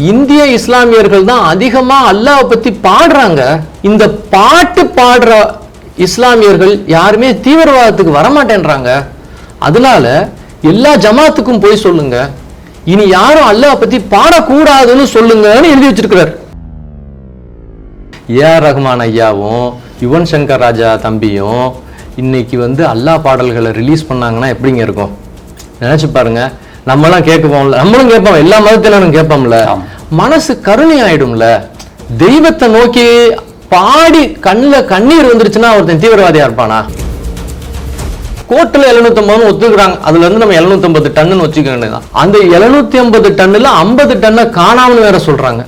இந்திய இஸ்லாமியர்கள் தான் அதிகமா அல்லாவை பத்தி பாடுறாங்க. இந்த பாட்டு பாடுற இஸ்லாமியர்கள் யாருமே தீவிரவாதத்துக்கு வரமாட்டேன்றாங்க. அதனால எல்லா ஜமாத்துக்கும் போய் சொல்லுங்க. இனி யாரும் அல்லாவை பத்தி பாடக்கூடாதுன்னு சொல்லுங்கன்னு எழுதி வச்சிருக்கிறார். ஆர் ரஹ்மான் ஐயாவும் யுவன் சங்கர் ராஜா தம்பியும் இன்னைக்கு வந்து அல்லாஹ் பாடல்களை ரிலீஸ் பண்ணாங்கன்னா எப்படிங்க இருக்கும்? நினைச்சு பாருங்க. நம்மலாம் கேட்போம்ல நம்மளும் கேட்போம். எல்லா மதத்தினரும் கேட்போம்ல. மனசு கருணை ஆயிடும்ல தெய்வத்தை நோக்கி பாடி கண்ணில் கண்ணீர் வந்துருச்சுன்னா ஒருத்தன் தீவிரவாதியா இருப்பானா? கோர்ட்டில் எழுநூத்தம்பது ஒத்துக்கிறாங்க. அதுல இருந்து நம்ம எழுநூத்தம்பது டன்னு வச்சுக்க வேண்டியதான் அந்த எழுநூத்தி ஐம்பது டன்னுல ஐம்பது டன்னை காணாமன்னு வேற சொல்றாங்க.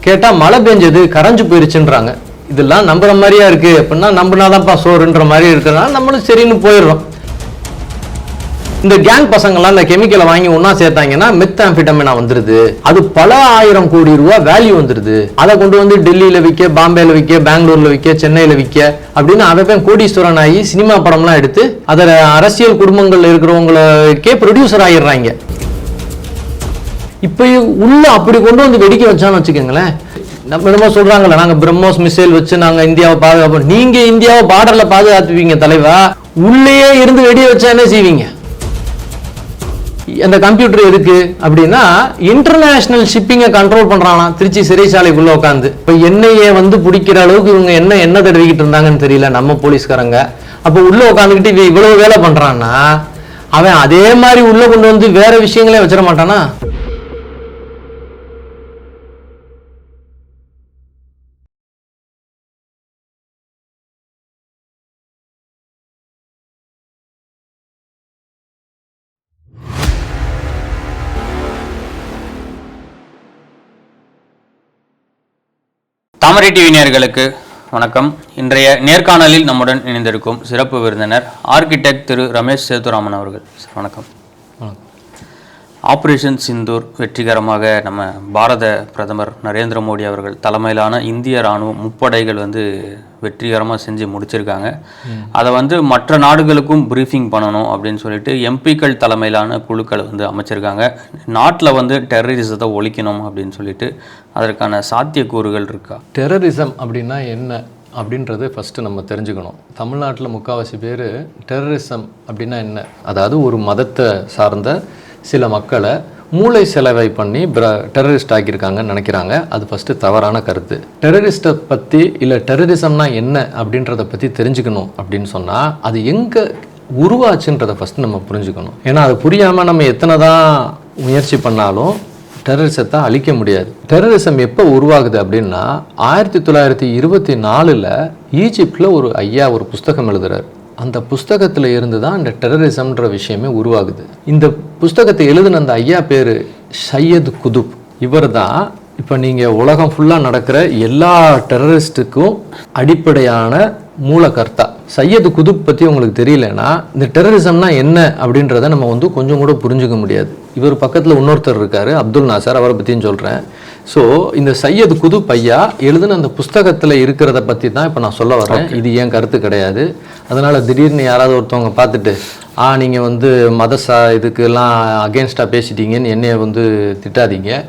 கேட்டா மழை பெஞ்சது கரைஞ்சு போயிருச்சுன்றாங்க. இதெல்லாம் நம்புற மாதிரியா இருக்கு. அப்படின்னா நம்பினாதான்ப்பா சோறுன்ற மாதிரி இருக்கிறதுனால நம்மளும் சரின்னு போயிடுறோம். இந்த கேங் பசங்கள்லாம் இந்த கெமிக்கலை வாங்கி ஒன்னா சேர்த்தாங்கன்னா மெத்தாம்பிட்டமினா வந்துருது. அது பல ஆயிரம் கோடி ரூபா வேல்யூ வந்துருது. அதை கொண்டு வந்து டெல்லியில விற்க பாம்பேல விற்க பெங்களூர்ல விற்க சென்னையில விற்க அப்படின்னு அவன் கோடீஸ்வரன் ஆகி சினிமா படம்லாம் எடுத்து அதில் அரசியல் குடும்பங்கள்ல இருக்கிறவங்களுக்கே ப்ரொடியூசர் ஆகிடுறாங்க இப்போ உள்ள அப்படி கொண்டு வந்து வெடிக்க வச்சான்னு வச்சுக்கோங்களேன். நம்ம என்னமோ சொல்றாங்கல்ல நாங்க பிரம்மோஸ் மிசைல் வச்சு நாங்க இந்தியாவை பாதுகாப்போம். நீங்க இந்தியாவை பார்டர்ல பாதுகாத்துவீங்க தலைவா. உள்ளேயே இருந்து வெடிய வச்சா என்ன செய்வீங்க? அந்த கம்ப்யூட்டர் எதுக்கு அப்படின்னா இன்டர்நேஷனல் ஷிப்பிங்கை கண்ட்ரோல் பண்ணுறானா திருச்சி சிறைச்சாலைக்குள்ளே உட்காந்து இப்போ எண்ணெயை வந்து பிடிக்கிற அளவுக்கு இவங்க என்ன என்ன தடவிக்கிட்டு இருந்தாங்கன்னு தெரியல நம்ம போலீஸ்காரங்க. அப்போ உள்ளே உட்காந்துக்கிட்டு இவன் இவ்வளவு வேலை பண்ணுறான்னா அவன் அதே மாதிரி உள்ளே கொண்டு வந்து வேற விஷயங்களே வச்சிட மாட்டானா? தாமரை டிவி நேர்களுக்கு வணக்கம். இன்றைய நேர்காணலில் நம்முடன் இணைந்திருக்கும் சிறப்பு விருந்தினர் ஆர்கிடெக்ட் திரு ரமேஷ் சேதுராமன் அவர்கள். வணக்கம். ஆபரேஷன் சிந்தூர் வெற்றிகரமாக நம்ம பாரத பிரதமர் நரேந்திர மோடி அவர்கள் தலைமையிலான இந்திய ராணுவம் முப்படைகள் வந்து வெற்றிகரமாக செஞ்சு முடிச்சிருக்காங்க. அதை வந்து மற்ற நாடுகளுக்கும் ப்ரீஃபிங் பண்ணணும் அப்படின்னு சொல்லிட்டு எம்பிக்கள் தலைமையிலான குழுக்கள் வந்து அமைச்சிருக்காங்க. நாட்டில் வந்து டெரரிசத்தை ஒழிக்கணும் அப்படின்னு சொல்லிட்டு அதற்கான சாத்தியக்கூறுகள் இருக்கா? டெரரிசம் அப்படின்னா என்ன? அப்படின்றது ஃபஸ்ட்டு நம்ம தெரிஞ்சுக்கணும். தமிழ்நாட்டில் முக்கால்வாசி பேர் டெரரிசம் அப்படின்னா என்ன? அதாவது ஒரு மதத்தை சார்ந்த சில மக்களை மூளை செலவை பண்ணி பிர டெரரிஸ்ட் ஆக்கியிருக்காங்கன்னு நினைக்கிறாங்க. அது ஃபஸ்ட்டு தவறான கருத்து. டெரரிஸ்ட்டை பற்றி இல்லை டெரரிசம்னா என்ன அப்படின்றத பற்றி தெரிஞ்சுக்கணும் அப்படின்னு சொன்னால் அது எங்கே உருவாச்சுன்றதை ஃபஸ்ட்டு நம்ம புரிஞ்சுக்கணும். ஏன்னா அது புரியாமல் நம்ம எத்தனை தான் முயற்சி பண்ணாலும் டெரரிசத்தை அழிக்க முடியாது. டெரரிசம் எப்போ உருவாகுது அப்படின்னா ஆயிரத்தி தொள்ளாயிரத்தி இருபத்தி நாலில் ஈஜிப்டில் ஒரு ஐயா ஒரு புஸ்தகம் எழுதுறாரு. அந்த புஸ்தகத்தில் இருந்து தான் இந்த டெரரிசம்ன்ற விஷயமே உருவாகுது. இந்த புஸ்தகத்தை எழுதின அந்த ஐயா பேர் சையத் குதுப். இவர் தான் இப்போ நீங்கள் உலகம் ஃபுல்லாக நடக்கிற எல்லா டெரரிஸ்ட்டுக்கும் அடிப்படையான மூலகர்த்தா. சையது குதுப் பற்றி உங்களுக்கு தெரியலனா இந்த டெரரிசம்னா என்ன அப்படின்றத நம்ம வந்து கொஞ்சம் கூட புரிஞ்சுக்க முடியாது. இவர் பக்கத்தில் இன்னொருத்தர் இருக்காரு அப்துல் நாசர் அவரை பற்றியும் சொல்கிறேன் ஸோ இந்த சையது குதுப் ஐயா எழுதின அந்த புஸ்தகத்தில் இருக்கிறத பற்றி தான் இப்போ நான் சொல்ல வரேன். இது ஏன் கருத்து கிடையாது. அதனால் திடீர்னு யாராவது ஒருத்தவங்க பார்த்துட்டு ஆ நீங்கள் வந்து மத சா இதுக்கெல்லாம் அகேன்ஸ்டாக பேசிட்டீங்கன்னு என்னைய வந்து திட்டாதீங்க.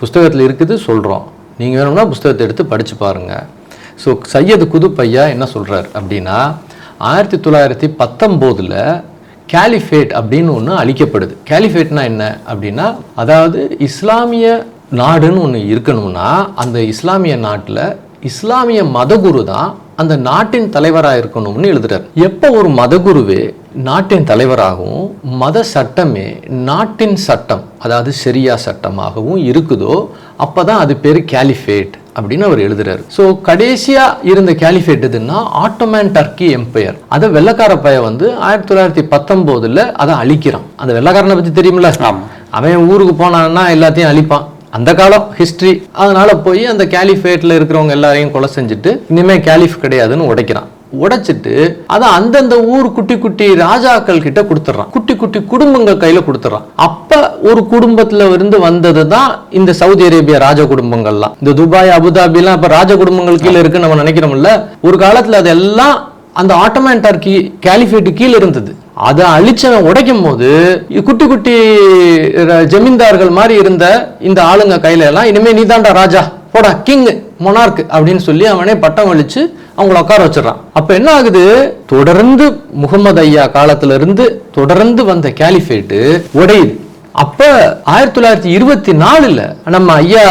புஸ்தகத்தில் இருக்குது சொல்கிறோம் நீங்கள் வேணும்னா புஸ்தகத்தை எடுத்து படித்து பாருங்கள் ஸோ சையது குதுப் என்ன சொல்கிறார் அப்படின்னா ஆயிரத்தி தொள்ளாயிரத்தி பத்தொம்போதில் கேலிஃபேட் அப்படின்னு ஒன்று அழிக்கப்படுது. கேலிஃபேட்னா என்ன அப்படின்னா அதாவது இஸ்லாமிய நாடுன்னு ஒன்று இருக்கணும்னா அந்த இஸ்லாமிய நாட்டில் இஸ்லாமிய மதகுரு தான் அந்த நாட்டின் தலைவராக இருக்கணும்னு எழுதுறார். எப்போ ஒரு மதகுருவே நாட்டின் தலைவராகவும் மத சட்டமே நாட்டின் சட்டம் அதாவது சரியா சட்டமாகவும் இருக்குதோ அப்பதான் அது பேர் கேலிஃபேட் அப்படின்னு அவர் எழுதுறாரு. ஸோ கடைசியா இருந்த கேலிஃபேட் எதுன்னா ஆட்டோமேன் டர்க்கி எம்பையர். அதை வெள்ளக்கார பைய வந்து ஆயிரத்தி தொள்ளாயிரத்தி பத்தொம்போதுல அதை அழிக்கிறான். அந்த வெள்ளக்காரனை பத்தி தெரியுமில்ல. அவன் ஊருக்கு போனான்னா எல்லாத்தையும் அழிப்பான். அந்த காலம் ஹிஸ்ட்ரி அதனால போய் அந்த கேலிஃபேட்ல இருக்கிறவங்க எல்லாரையும் கொலை செஞ்சுட்டு இனிமே கேலிஃப் கிடையாதுன்னு உடைக்கிறான். உடைச்சிட்டு அதை அந்தந்த ஊர் குட்டி குட்டி ராஜாக்கள் கிட்ட கொடுத்துட்றான். குட்டி குட்டி குடும்பங்கள் கையில கொடுத்துட்றான். அப்ப ஒரு குடும்பத்துல இருந்து வந்தது தான் இந்த சவுதி அரேபியா ராஜ குடும்பங்கள்லாம். இந்த துபாய் அபுதாபிலாம் இப்ப ராஜ குடும்பங்கள் கீழே இருக்குன்னு நம்ம நினைக்கிறோம்ல ஒரு காலத்துல அதெல்லாம் அந்த ஆட்டோமேன் டர்க்கி கேலிஃபேட்டு கீழே இருந்தது. அதை அழிச்சவன் உடைக்கும் போது குட்டி குட்டி ர- ஜமீன்தார்கள் மாதிரி இருந்த இந்த ஆளுங்க கையில எல்லாம் இனிமே நீதான்டா ராஜா போடா கிங் மொனார்க் அப்படின்னு சொல்லி அவனே பட்டம் அழிச்சு அவங்கள உட்கார வச்சிடறான். அப்ப என்ன ஆகுது? தொடர்ந்து முகமது ஐயா காலத்துல இருந்து தொடர்ந்து வந்த கேலிஃபேட்டு உடையுது. அப்ப ஆயிரத்தி தொள்ளாயிரத்தி இருபத்தி நாலுல நம்ம ஐயா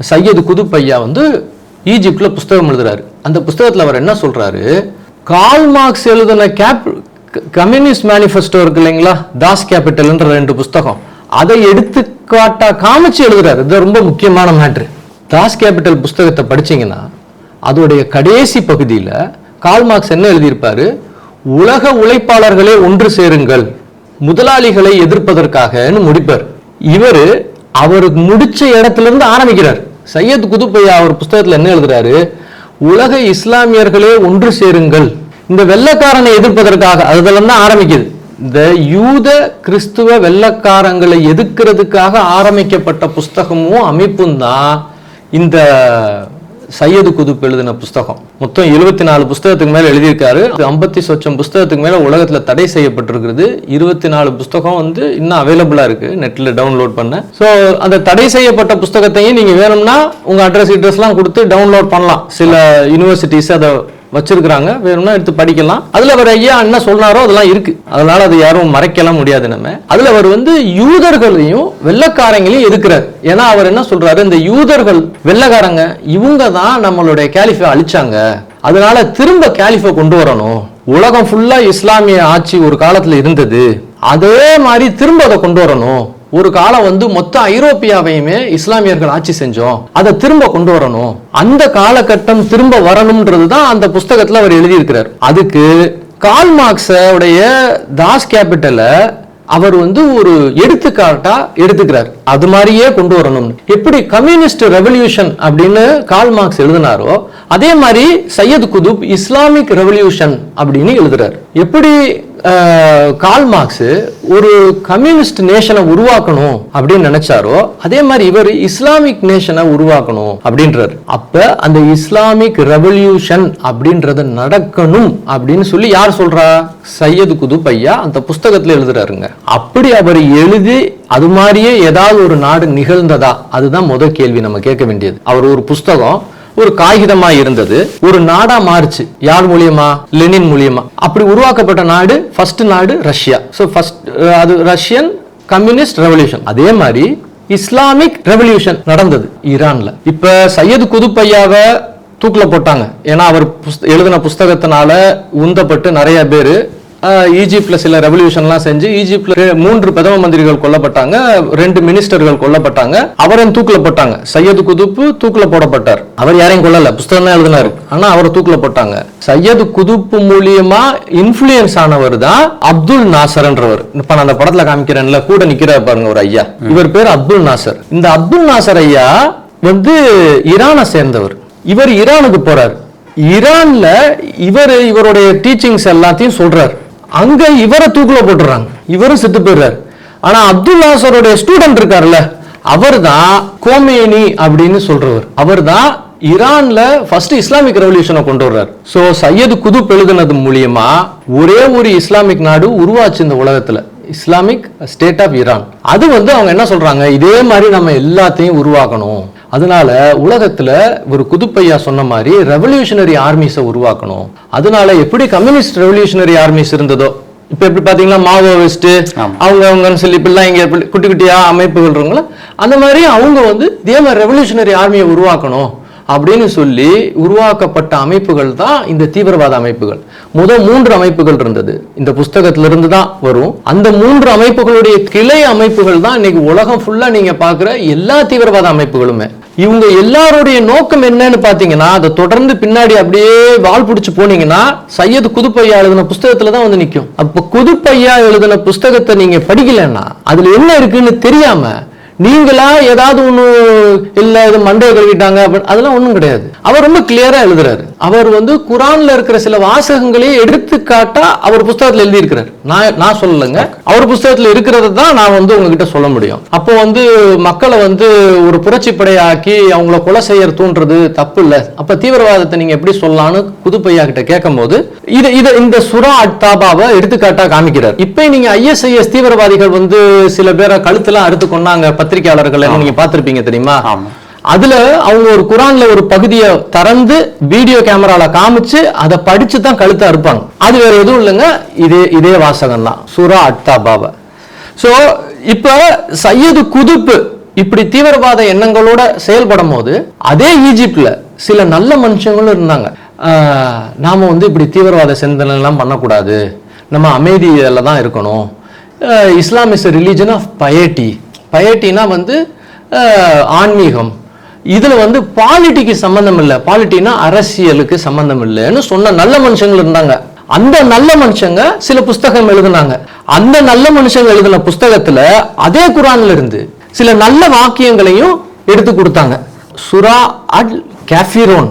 சையது குதுப் ஐயா வந்து ஈஜிப்ட்ல புஸ்தகம் எழுதுறாரு. அந்த புஸ்தகத்துல அவர் என்ன சொல்றாரு? கால் மார்க்ஸ் எழுதின கேப் கம்யூனிஸ்ட் மேனிஃபெஸ்டோ இருக்கு இல்லைங்களா? தாஸ் கேபிட்டல்ன்ற ரெண்டு புஸ்தகம். அதை எடுத்துக்காட்டா காமிச்சு எழுதுறாரு. இது ரொம்ப முக்கியமான மேட்ரு. தாஸ் கேபிட்டல் புஸ்தகத்தை படிச்சீங்கன்னா அதோடைய கடைசி பகுதியில் கால் மார்க்ஸ் என்ன எழுதியிருப்பாரு? உலக உழைப்பாளர்களே ஒன்று சேருங்கள். முதலாளிகளை எதிர்ப்பதற்காகன்னு முடிப்பார். இவர் அவருக்கு முடிச்ச இடத்துல இருந்து ஆரம்பிக்கிறார். சையத் குதுப்பையா அவர் புஸ்தகத்தில் என்ன எழுதுறாரு? உலக இஸ்லாமியர்களே ஒன்று சேருங்கள். இந்த வெள்ளைக்காரனை எதிர்ப்பதற்காக அதுல தான் ஆரம்பிக்குது. இந்த யூத கிறிஸ்துவ வெள்ளைக்காரங்களை எதிர்க்கிறதுக்காக ஆரம்பிக்கப்பட்ட புஸ்தகமும் அமைப்பும் தான் இந்த சையது குதுப் எழுதின புஸ்தகம். மொத்தம் எழுபத்தி நாலு புஸ்தகத்துக்கு மேல எழுதியிருக்காரு. ஐம்பத்தி சொச்சம் புஸ்தகத்துக்கு மேல உலகத்துல தடை செய்யப்பட்டிருக்கிறது. இருபத்தி நாலு புஸ்தகம் வந்து இன்னும் அவைலபிளா இருக்கு. நெட்ல டவுன்லோட் பண்ண. ஸோ அந்த தடை செய்யப்பட்ட புஸ்தகத்தையும் நீங்க வேணும்னா உங்க அட்ரஸ் அட்ரஸ்லாம் கொடுத்து டவுன்லோட் பண்ணலாம். சில யூனிவர்சிட்டிஸ் அதை வச்சிருக்கிறாங்க. வேணும்னா எடுத்து படிக்கலாம். அதுல அவர் ஐயா என்ன சொன்னாரோ அதெல்லாம் இருக்கு. அதனால அது யாரும் மறைக்கலாம் முடியாது நம்ம. அதுல அவர் வந்து யூதர்களையும் வெள்ளைக்காரங்களையும் எதுக்குறாரு? ஏன்னா அவர் என்ன சொல்றாரு? இந்த யூதர்கள் வெள்ளைக்காரங்க இவங்க தான் நம்மளுடைய கேலிஃபை அழிச்சாங்க. அதனால திரும்ப கேலிஃபை கொண்டு வரணும். உலகம் ஃபுல்லா இஸ்லாமிய ஆட்சி ஒரு காலத்துல இருந்தது. அதே மாதிரி திரும்ப அதை கொண்டு வரணும். ஒரு காலம் வந்து மொத்த ஐரோப்பியாவையுமே இஸ்லாமியர்கள் ஆட்சி செஞ்சோம். அதை திரும்ப கொண்டு வரணும். அந்த காலகட்டம் திரும்ப வரணும்ன்றது தான் அந்த புஸ்தகத்தில் அவர் எழுதியிருக்கிறார். அதுக்கு கால் மார்க்ஸோடைய தாஸ் கேபிட்டலை அவர் வந்து ஒரு எடுத்துக்காட்டா எடுத்துக்கிறார். அது மாதிரியே கொண்டு வரணும். எப்படி கம்யூனிஸ்ட் ரெவல்யூஷன் அப்படின்னு கால் மார்க்ஸ் எழுதினாரோ அதே மாதிரி சையத் குதுப் இஸ்லாமிக் ரெவல்யூஷன் அப்படின்னு எழுதுறார். எப்படி கால் மார்க்ஸ் ஒரு கம்யூனிஸ்ட் நேஷனை உருவாக்கணும் அப்படின்னு நினைச்சாரோ அதே மாதிரி இவர் இஸ்லாமிக் நேஷனை உருவாக்கணும் அப்படின்றார். அப்ப அந்த இஸ்லாமிக் ரெவல்யூஷன் அப்படின்றது நடக்கணும் அப்படின்னு சொல்லி யார் சொல்றா? சையது குது பையா அந்த புஸ்தகத்துல எழுதுறாருங்க. அப்படி அவர் எழுதி அது மாதிரியே ஏதாவது ஒரு நாடு நிகழ்ந்ததா? அதுதான் முதல் கேள்வி நம்ம கேட்க வேண்டியது. அவர் ஒரு புஸ்தகம் ஒரு காகிதமா இருந்தது. ஒரு நாடா மாறுச்சு. யார் மூலியமா? லெனின் மூலியமா. அப்படி உருவாக்கப்பட்ட நாடு ஃபர்ஸ்ட் நாடு ரஷ்யா. ஸோ ஃபர்ஸ்ட் அது ரஷ்யன் கம்யூனிஸ்ட் ரெவல்யூஷன் அதே மாதிரி இஸ்லாமிக் ரெவல்யூஷன் நடந்தது ஈரான்ல. இப்ப சையது குதுப்பையாவை தூக்கில் போட்டாங்க. ஏன்னா அவர் புஸ்த- எழுதின புஸ்தகத்தினால உந்தப்பட்டு நிறைய பேர் ஈஜிப்ட்ல சில ரெவல்யூஷன்லாம் செஞ்சு ஈஜிப்ட்ல மூன்று பிரதம மந்திரிகள் கொல்லப்பட்டாங்க ரெண்டு மினிஸ்டர்கள் கொல்லப்பட்டாங்க அவரையும் தூக்குல போட்டாங்க. சையது குதுப்பு தூக்குல போடப்பட்டார். அவர் யாரையும் கொல்லல புஸ்தகம் தான் எழுதினாரு. ஆனா அவரை தூக்குல போட்டாங்க. சையது குதுப்பு மூலியமா இன்ஃபுளுயன்ஸ் ஆனவர் தான் அப்துல் நாசர்ன்றவர். இப்ப நான் அந்த படத்துல காமிக்கிறேன்ல கூட நிக்கிறார் பாருங்க ஒரு ஐயா. இவர் பேர் அப்துல் நாசர். இந்த அப்துல் நாசர் ஐயா வந்து ஈரானை சேர்ந்தவர். இவர் ஈரானுக்கு போறார். ஈரான்ல இவர் இவருடைய டீச்சிங்ஸ் எல்லாத்தையும் சொல்றார். அங்க இவரை தூக்குல போட்டுறாங்க. இவரும் செத்து போயிடுறாரு. ஆனா அப்துல் நாசருடைய ஸ்டூடெண்ட் இருக்காருல்ல அவர் தான் கோமேனி அப்படின்னு சொல்றவர். அவர் தான் ஈரான்ல ஃபர்ஸ்ட் இஸ்லாமிக் ரெவல்யூஷனை கொண்டு வர்றார். சோ சையது குதுப் எழுதுனது மூலியமா ஒரே ஒரு இஸ்லாமிக் நாடு உருவாச்சு இந்த உலகத்துல. இஸ்லாமிக் ஸ்டேட் ஆஃப் ஈரான் அது வந்து அவங்க என்ன சொல்றாங்க? இதே மாதிரி நம்ம எல்லாத்தையும் உருவாக்கணும். அதனால உலகத்துல ஒரு குதுப்பையா சொன்ன மாதிரி ரெவல்யூஷனரி ஆர்மிஸை உருவாக்கணும். அதனால எப்படி கம்யூனிஸ்ட் ரெவல்யூஷனரி ஆர்மிஸ் இருந்ததோ இப்ப எப்படி பாத்தீங்கன்னா மாவோயிஸ்ட். அவங்க அவங்கன்னு சொல்லி இப்படிலாம் இங்க குட்டி குட்டியா அமைப்புகள் இருக்குங்களா அந்த மாதிரி அவங்க வந்து மாதிரி ரெவல்யூஷனரி ஆர்மியை உருவாக்கணும் அப்படின்னு சொல்லி உருவாக்கப்பட்ட அமைப்புகள் தான் இந்த தீவிரவாத அமைப்புகள். முதல் மூன்று அமைப்புகள் இருந்தது. இந்த புஸ்தகத்துல இருந்து தான் வரும். அந்த மூன்று அமைப்புகளுடைய கிளை அமைப்புகள் தான் இன்னைக்கு உலகம் ஃபுல்லா நீங்க பாக்குற எல்லா தீவிரவாத அமைப்புகளுமே. இவங்க எல்லாருடைய நோக்கம் என்னன்னு பாத்தீங்கன்னா அதை தொடர்ந்து பின்னாடி அப்படியே வால் பிடிச்சு போனீங்கன்னா சையது குதுப்பையா எழுதின புஸ்தகத்துல தான் வந்து நிக்கும். அப்ப குதுப்பையா எழுதின புஸ்தகத்தை நீங்க படிக்கலைன்னா அதுல என்ன இருக்குன்னு தெரியாம நீங்களா ஏதாவது ஒண்ணு இல்ல இது மண்டையை கழுவிட்டாங்க அதெல்லாம் ஒண்ணும் கிடையாது. அவர் ரொம்ப கிளியரா எழுதுறாரு. அவர் வந்து குரான்ல இருக்கிற சில வாசகங்களையே எடுத்துக்காட்டா அவர் புஸ்தகத்துல எழுதி இருக்கிறார் நான் நான் சொல்லலைங்க. அவர் புஸ்தகத்துல இருக்கிறத தான் நான் வந்து உங்ககிட்ட சொல்ல முடியும். அப்போ வந்து மக்களை வந்து ஒரு புரட்சி படையாக்கி அவங்கள கொலை செய்யற தூண்டுறது தப்பு இல்ல. அப்ப தீவிரவாதத்தை நீங்க எப்படி சொல்லலாம்னு புதுப்பையா கிட்ட கேட்கும் போது இந்த சுரா அட்டாபாவை எடுத்துக்காட்டா காமிக்கிறார். இப்போ நீங்க ஐஎஸ்ஐஎஸ் தீவிரவாதிகள் வந்து சில பேரை கழுத்தெல்லாம் அறுத்து கொண்டாங்க பத்திரிகையாளர்கள் நீங்க பார்த்திருப்பீங்க தெரியுமா? அதுல அவங்க ஒரு குரான்ல ஒரு பகுதியை திறந்து வீடியோ கேமரால காமிச்சு அதை படிச்சு தான் கழுத்தை அறுப்பாங்க. அது வேற எதுவும் இல்லைங்க. இதே இதே வாசகம் தான் சுரா அட்டாபாவை சோ இப்ப சையது குதுப்பு இப்படி தீவிரவாத எண்ணங்களோட செயல்படும் போது அதே ஈஜிப்ட்ல சில நல்ல மனுஷங்களும் இருந்தாங்க. நாம வந்து இப்படி தீவிரவாத சிந்தனை எல்லாம் பண்ணக்கூடாது. நம்ம அமைதியில தான் இருக்கணும். Islam is religion of piety பயட்டினா வந்து ஆன்மீகம். இதில் வந்து பாலிட்டிக்கு சம்மந்தம் இல்லை பாலிட்டினா அரசியலுக்கு சம்மந்தம் இல்லைன்னு சொன்ன நல்ல மனுஷங்கள் இருந்தாங்க. அந்த நல்ல மனுஷங்க சில புஸ்தகம் எழுதுனாங்க. அந்த நல்ல மனுஷங்க எழுதின புஸ்தகத்துல அதே குரான்ல இருந்து சில நல்ல வாக்கியங்களையும் எடுத்து கொடுத்தாங்க. சுரா அல் கேஃபிரோன்.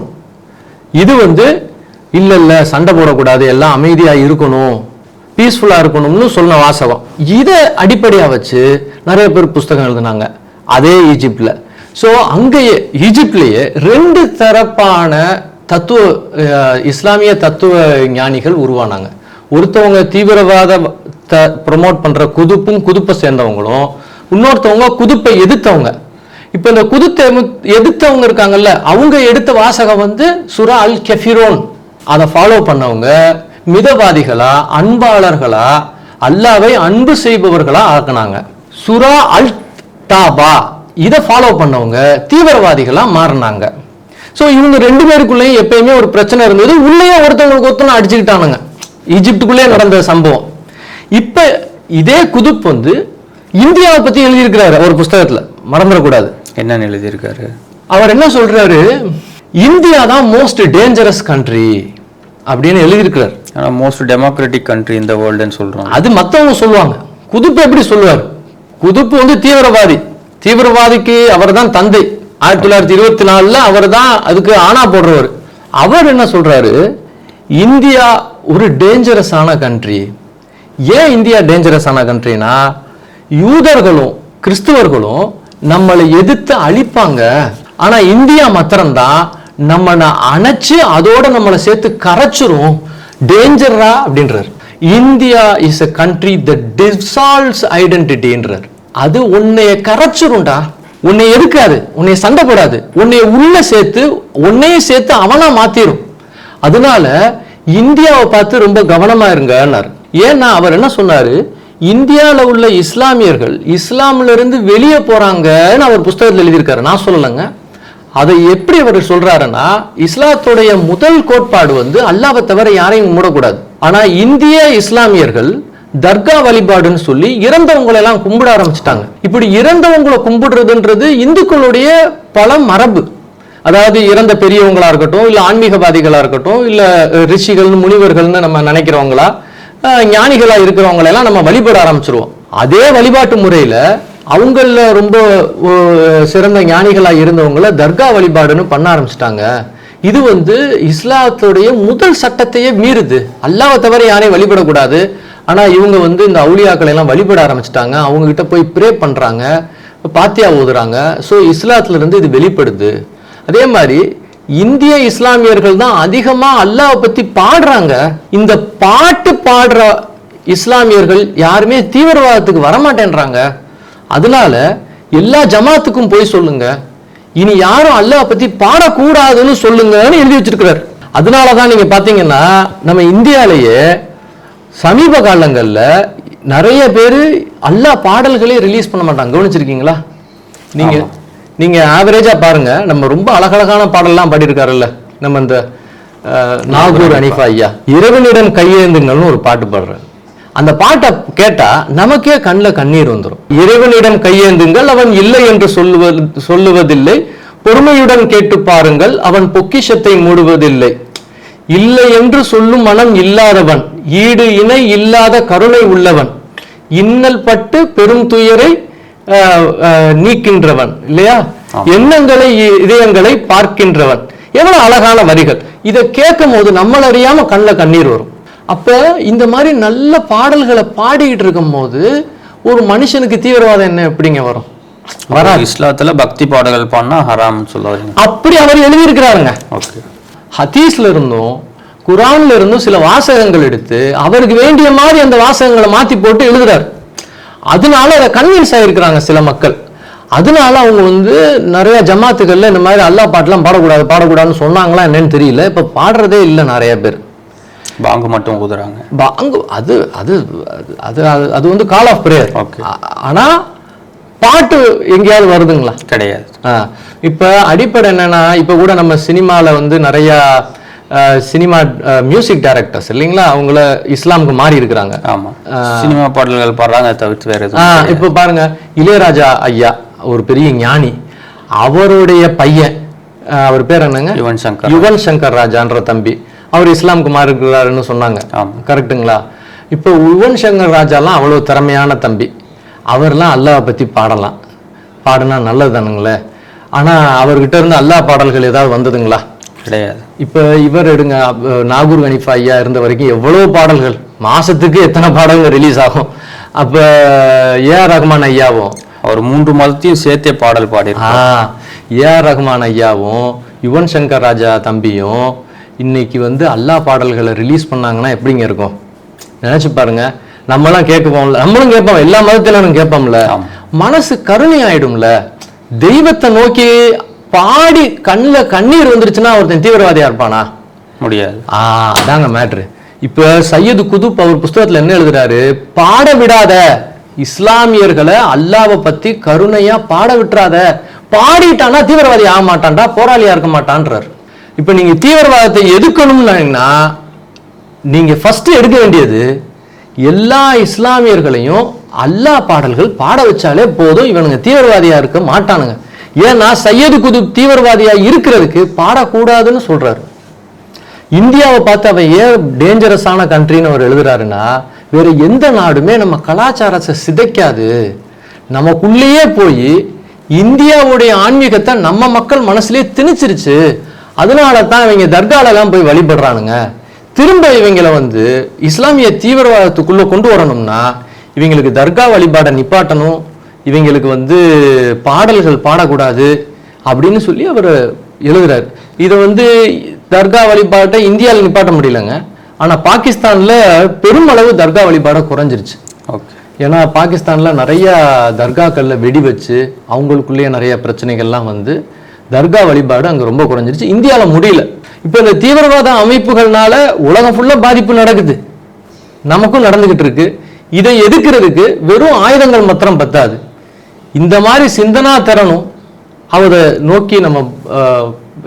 இது வந்து இல்லை இல்லை சண்டை போடக்கூடாது. எல்லாம் அமைதியாக இருக்கணும். பீஸ்ஃபுல்லாக இருக்கணும்னு சொன்ன வாசகம். இதை அடிப்படையாக வச்சு நிறைய பேர் புஸ்தகம் எழுதுனாங்க. அதே ஈஜிப்டில் ஸோ அங்கேயே ஈஜிப்ட்லேயே ரெண்டு தரப்பான தத்துவ இஸ்லாமிய தத்துவ ஞானிகள் உருவானாங்க. ஒருத்தவங்க தீவிரவாத த ப்ரொமோட் பண்ணுற குதுப்பும் குதுப்பை சேர்ந்தவங்களும் இன்னொருத்தவங்க குதுப்பை எதிர்த்தவங்க. இப்போ இந்த குதுத்தை எதிர்த்தவங்க இருக்காங்கல்ல அவங்க எடுத்த வாசகம் வந்து சுரா அல் கெஃபிரோன் அதை ஃபாலோ பண்ணவங்க மிதவாதிகளா அன்பாளர்களா அல்லாவை அன்பு செய்பவர்களா ஆக்குனாங்க. சுரா அல் தாபா இதை ஃபாலோ பண்ணவங்க தீவிரவாதிகளா மாறினாங்க. சோ இவங்க ரெண்டு பேருக்குள்ளேயும் எப்பயுமே ஒரு பிரச்சனை இருந்தது. உள்ளேயே ஒருத்தவங்களுக்கு ஒருத்தனை அடிச்சுக்கிட்டானுங்க. ஈஜிப்டுக்குள்ளே நடந்த சம்பவம். இப்ப இதே குதுப் வந்து இந்தியாவை பத்தி எழுதியிருக்கிறாரு ஒரு புஸ்தகத்துல. மறந்துடக்கூடாது. என்னன்னு எழுதியிருக்காரு? அவர் என்ன சொல்றாரு? இந்தியா தான் மோஸ்ட் டேஞ்சரஸ் கண்ட்ரி அப்படின்னு எழுதியிருக்கிறார். ஆனால் மோஸ்ட் டெமோக்ராட்டிக் கண்ட்ரி இந்த வேர்ல்டுன்னு சொல்கிறோம் அது மத்தவங்க சொல்லுவாங்க. குதுப்பு எப்படி சொல்லுவார்? குதுப்பு வந்து தீவிரவாதி. தீவிரவாதிக்கு அவர் தான் தந்தை. ஆயிரத்தி தொள்ளாயிரத்தி இருபத்தி நாலில் அவர் தான் அதுக்கு ஆணா போடுறவர். அவர் என்ன சொல்றாரு? இந்தியா ஒரு டேஞ்சரஸான கண்ட்ரி ஏன் இந்தியா டேஞ்சரஸான கண்ட்ரினா யூதர்களும் கிறிஸ்துவர்களும் நம்மளை எதிர்த்து அழிப்பாங்க. ஆனா இந்தியா மாத்திரம்தான் நம்மளை அணைச்சு அதோட நம்மளை சேர்த்து கரைச்சிரும். டேஞ்சரா அப்படின்றார். India is a country the dissolves ஐடென்டிட்டின்றார் அது உன்னைய கரைச்சிரும்டா. உன்னை எதுக்காது? உன்னை சண்டை போடாது. உன்னை உள்ள சேர்த்து உன்னையே சேர்த்து அவனா மாத்திரும். அதனால இந்தியாவை பார்த்து ரொம்ப கவனமா இருங்கன்னார். ஏன்னா அவர் என்ன சொன்னாரு? இந்தியாவில் உள்ள இஸ்லாமியர்கள் இஸ்லாம்ல இருந்து வெளியே போறாங்கன்னு அவர் புஸ்தகத்தில் எழுதியிருக்காரு. நான் சொல்லலைங்க. அதை எப்படி அவர் சொல்றாருன்னா இஸ்லாத்துடைய முதல் கோட்பாடு வந்து அல்லாவை தவிர யாரையும் மூடக்கூடாது. ஆனா இந்திய இஸ்லாமியர்கள் தர்கா வழிபாடுன்னு சொல்லி இறந்தவங்களை எல்லாம் கும்பிட ஆரம்பிச்சிட்டாங்க. இப்படி இறந்தவங்களை கும்பிடுறதுன்றது இந்துக்களுடைய பல மரபு. அதாவது இறந்த பெரியவங்களா இருக்கட்டும் இல்ல ஆன்மீகவாதிகளா இருக்கட்டும் இல்ல ரிஷிகள் முனிவர்கள்னு நம்ம நினைக்கிறவங்களா ஞானிகளா இருக்கிறவங்களெல்லாம் நம்ம வழிபட ஆரம்பிச்சிருவோம். அதே வழிபாட்டு முறையில அவங்கள ரொம்ப சிறந்த ஞானிகளாக இருந்தவங்கள தர்கா வழிபாடுன்னு பண்ண ஆரம்பிச்சிட்டாங்க. இது வந்து இஸ்லாத்துடைய முதல் சட்டத்தையே மீறுது. அல்லாவை தவிர யாரையும் வழிபடக்கூடாது. ஆனால் இவங்க வந்து இந்த அவுளியாக்களை எல்லாம் வழிபட ஆரம்பிச்சிட்டாங்க. அவங்க கிட்ட போய் ப்ரே பண்ணுறாங்க பாத்தியா ஓதுறாங்க ஸோ இஸ்லாத்துலேருந்து இது வெளிப்படுது. அதே மாதிரி இந்திய இஸ்லாமியர்கள் தான் அதிகமாக அல்லாஹ் பற்றி பாடுறாங்க. இந்த பாட்டு பாடுற இஸ்லாமியர்கள் யாருமே தீவிரவாதத்துக்கு வரமாட்டேன்றாங்க. அதனால எல்லா ஜமாத்துக்கும் போய் சொல்லுங்க. இனி யாரும் அல்லாஹ் பத்தி பாடக்கூடாதுன்னு சொல்லுங்கன்னு எழுதி வச்சிருக்கிறார். அதனாலதான் நீங்க பாத்தீங்கன்னா நம்ம இந்தியாலேயே சமீப காலங்கள்ல நிறைய பேர் அல்லாஹ் பாடல்களே ரிலீஸ் பண்ண மாட்டாங்க. கவனிச்சிருக்கீங்களா? நீங்க நீங்க ஆவரேஜா பாருங்க. நம்ம ரொம்ப அழகழகான பாடல்லாம் பாடியிருக்காருல்ல. நம்ம இந்த நாகூர் அனிஃபா ஐயா. இரவனிடம் கையேந்துங்கள்னு ஒரு பாட்டு பாடுறாரு. அந்த பாட்டை கேட்டா நமக்கே கண்ணில் கண்ணீர் வந்துடும் இறைவனிடம் கையேந்துங்கள் அவன் இல்லை என்று சொல்லுவது சொல்லுவதில்லை. பொறுமையுடன் கேட்டு பாருங்கள் அவன் பொக்கிஷத்தை மூடுவதில்லை. இல்லை என்று சொல்லும் மனம் இல்லாதவன் ஈடு இணை இல்லாத கருணை உள்ளவன் இன்னல் பட்டு பெரும் துயரை நீக்கின்றவன் இல்லையா? எண்ணங்களை இதயங்களை பார்க்கின்றவன். எவ்வளவு அழகான வரிகள். இதை கேட்கும் போது நம்மள அறியாம கண்ணில் கண்ணீர் வரும். அப்ப இந்த மாதிரி நல்ல பாடல்களை பாடிக்கிட்டு இருக்கும் போது ஒரு மனுஷனுக்கு தீவிரவாதம் என்ன எப்படிங்க வரும்? வராது. இஸ்லாத்துல பக்தி பாடல்கள் பாடினா ஹராம்னு சொல்ல வரீங்க அப்படி அவர் எழுதியிருக்கிறாருங்க. ஹதீஸ்ல இருந்தும் குரான்ல இருந்தும் சில வாசகங்கள் எடுத்து அவருக்கு வேண்டிய மாதிரி அந்த வாசகங்களை மாத்தி போட்டு எழுதுறாரு. அதனால அதை கன்வின்ஸ் ஆயிருக்கிறாங்க சில மக்கள். அதனால அவங்க வந்து நிறைய ஜமாத்துகள்ல இந்த மாதிரி அல்லாஹ் பாட்டெல்லாம் பாடக்கூடாது பாடக்கூடாதுன்னு சொன்னாங்களா என்னன்னு தெரியல. இப்ப பாடுறதே இல்லை நிறைய பேர். பாங்கு மட்டும் ஊதுறாங்க. பாங்கு அது அது அது- அது வந்து கால் ஆஃப் பிரேயர் Okay. ஆனா பாட்டு எங்கேயாவது வருதுங்களா? கிடையாது. இப்ப அடிப்படை என்னன்னா இப்ப கூட நம்ம சினிமால வந்து நிறைய சினிமா மியூசிக் டைரக்டர்ஸ் இல்லைங்களா? அவங்கள இஸ்லாமுக்கு மாறி இருக்கிறாங்க. ஆமா. சினிமா பாடல்கள் பாடுறாங்க தவிர்த்து வேற எதுவும் இப்ப பாருங்க இளையராஜா ஐயா ஒரு பெரிய ஞானி. அவருடைய பையன் அவர் பேர் என்னங்க? யுவன் சங்கர். யுவன் சங்கர் ராஜான்ற தம்பி. அவர் இஸ்லாமுக்கு மாறி இருக்கிறாருன்னு சொன்னாங்க. ஆமா. கரெக்ட்டுங்களா இப்போ யுவன் சங்கர் ராஜாலாம் அவ்வளவு திறமையான தம்பி. அவர்லாம் அல்லாஹ் பத்தி பாடலாம். பாடினா நல்லது தானுங்களே ஆனா அவர்கிட்ட இருந்து அல்லாஹ் பாடல்கள் ஏதாவது வந்ததுங்களா? கிடையாது. இப்ப இவர் எடுங்க நாகூர் கணிஃபா ஐயா இருந்த வரைக்கும் எவ்வளவு பாடல்கள். மாசத்துக்கு எத்தனை பாடல்கள் ரிலீஸ் ஆகும். அப்ப ஏ ஆர் ரஹ்மான் ஐயாவும் அவர் மூன்று மதத்தையும் சேர்த்தே பாடல் பாடியிருக்காரு. ஆ ஏ ஆர் ரஹ்மான் ஐயாவும் யுவன் சங்கர் ராஜா தம்பியும் இன்னைக்கு வந்து அல்லாஹ் பாடல்களை ரிலீஸ் பண்ணாங்கன்னா எப்படிங்க இருக்கும்? நினைச்சு பாருங்க. நம்மலாம் கேட்போம்ல நம்மளும் கேட்போம். எல்லா மதத்தினரும் கேட்போம்ல. மனசு கருணை ஆயிடும்ல தெய்வத்தை நோக்கி பாடி கண்ணில் கண்ணீர் வந்துருச்சுன்னா ஒருத்தன் தீவிரவாதியா இருப்பானா? முடியாது. ஆ அதாங்க மேட்ரு இப்ப சையது குதுப் அவர் புஸ்தகத்துல என்ன எழுதுறாரு? பாட விடாத இஸ்லாமியர்களை அல்லாவை பத்தி கருணையா பாட விட்டுறாத. பாடிட்டானா தீவிரவாதி ஆக மாட்டான்டா போராளியா இருக்க மாட்டான்றார். இப்போ நீங்கள் தீவிரவாதத்தை எதுக்கணும்னா நீங்கள் ஃபஸ்ட்டு எடுக்க வேண்டியது எல்லா இஸ்லாமியர்களையும் அல்லாஹ் பாடல்கள் பாட வச்சாலே போதும் இவனுங்க தீவிரவாதியாக இருக்க மாட்டானுங்க. ஏன்னா சையது குதுப் தீவிரவாதியாக இருக்கிறதுக்கு பாடக்கூடாதுன்னு சொல்கிறாரு இந்தியாவை பார்த்து அவன் ஏன் டேஞ்சரஸான கண்ட்ரின்னு அவர் எழுதுறாருன்னா வேற எந்த நாடுமே நம்ம கலாச்சாரத்தை சிதைக்காது. நமக்குள்ளேயே போய் இந்தியாவுடைய ஆன்மீகத்தை நம்ம மக்கள் மனசுலேயே திணிச்சிருச்சு. அதனால தான் இவங்க தர்காலெல்லாம் போய் வழிபடுறானுங்க. திரும்ப இவங்களை வந்து இஸ்லாமிய தீவிரவாதத்துக்குள்ள கொண்டு வரணும்னா இவங்களுக்கு தர்கா வழிபாடை நிப்பாட்டணும் இவங்களுக்கு வந்து பாடல்கள் பாடக்கூடாது அப்படின்னு சொல்லி அவர் எழுதுறாரு. இதை வந்து தர்கா வழிபாட்டை இந்தியாவில் நிப்பாட்ட முடியலங்க. ஆனா பாகிஸ்தான்ல பெருமளவு தர்கா வழிபாடை குறைஞ்சிருச்சு. ஓகே. ஏன்னா பாகிஸ்தான்ல நிறைய தர்காக்கள்ல வெடி வச்சு அவங்களுக்குள்ளேயே நிறைய பிரச்சனைகள்லாம் வந்து தர்கா வழிபாடு அங்கே ரொம்ப குறைஞ்சிருச்சு. இந்தியாவில் முடியல. இப்போ இந்த தீவிரவாத அமைப்புகள்னால உலகம் ஃபுல்லாக பாதிப்பு நடக்குது. நமக்கும் நடந்துகிட்டு இருக்கு. இதை எதிர்க்கிறதுக்கு வெறும் ஆயுதங்கள் மாத்திரம் பத்தாது. இந்த மாதிரி சிந்தனா தரணும் அவரை நோக்கி நம்ம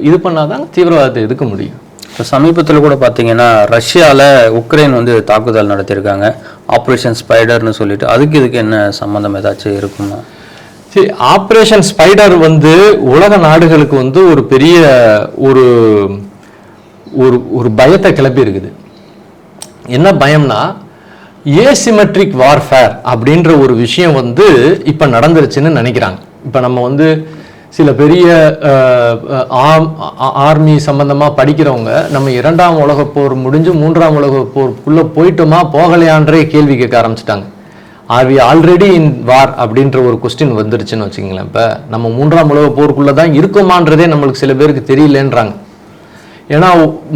இது பண்ணாதான் தீவிரவாதத்தை எதுக்க முடியும். இப்போ சமீபத்தில் கூட பார்த்தீங்கன்னா ரஷ்யாவில் உக்ரைன் வந்து தாக்குதல் நடத்தியிருக்காங்க. ஆப்ரேஷன் ஸ்பைடர்னு சொல்லிட்டு அதுக்கு இதுக்கு என்ன சம்மந்தம் ஏதாச்சும் இருக்குமா? சரி ஆப்ரேஷன் ஸ்பைடர் வந்து உலக நாடுகளுக்கு வந்து ஒரு பெரிய ஒரு ஒரு ஒரு பயத்தை கிளப்பி இருக்குது. என்ன பயம்னா ஏசிமெட்ரிக் வார்ஃபேர் அப்படின்ற ஒரு விஷயம் வந்து இப்போ நடந்துருச்சுன்னு நினைக்கிறாங்க. இப்போ நம்ம வந்து சில பெரிய ஆர்மி சம்பந்தமாக படிக்கிறவங்க நம்ம இரண்டாம் உலகப் போர் முடிஞ்சு மூன்றாம் உலகப் போருக்குள்ளே போயிட்டோமா போகலையான்றே கேள்வி கேட்க ஆரம்பிச்சிட்டாங்க. Are we already in war அப்படின்ற ஒரு கொஸ்டின் வந்துருச்சுன்னு வச்சுங்களேன் இப்போ நம்ம மூன்றாம் உலக போருக்குள்ளே தான் இருக்கோமான்றதே நம்மளுக்கு சில பேருக்கு தெரியலன்றாங்க. ஏன்னா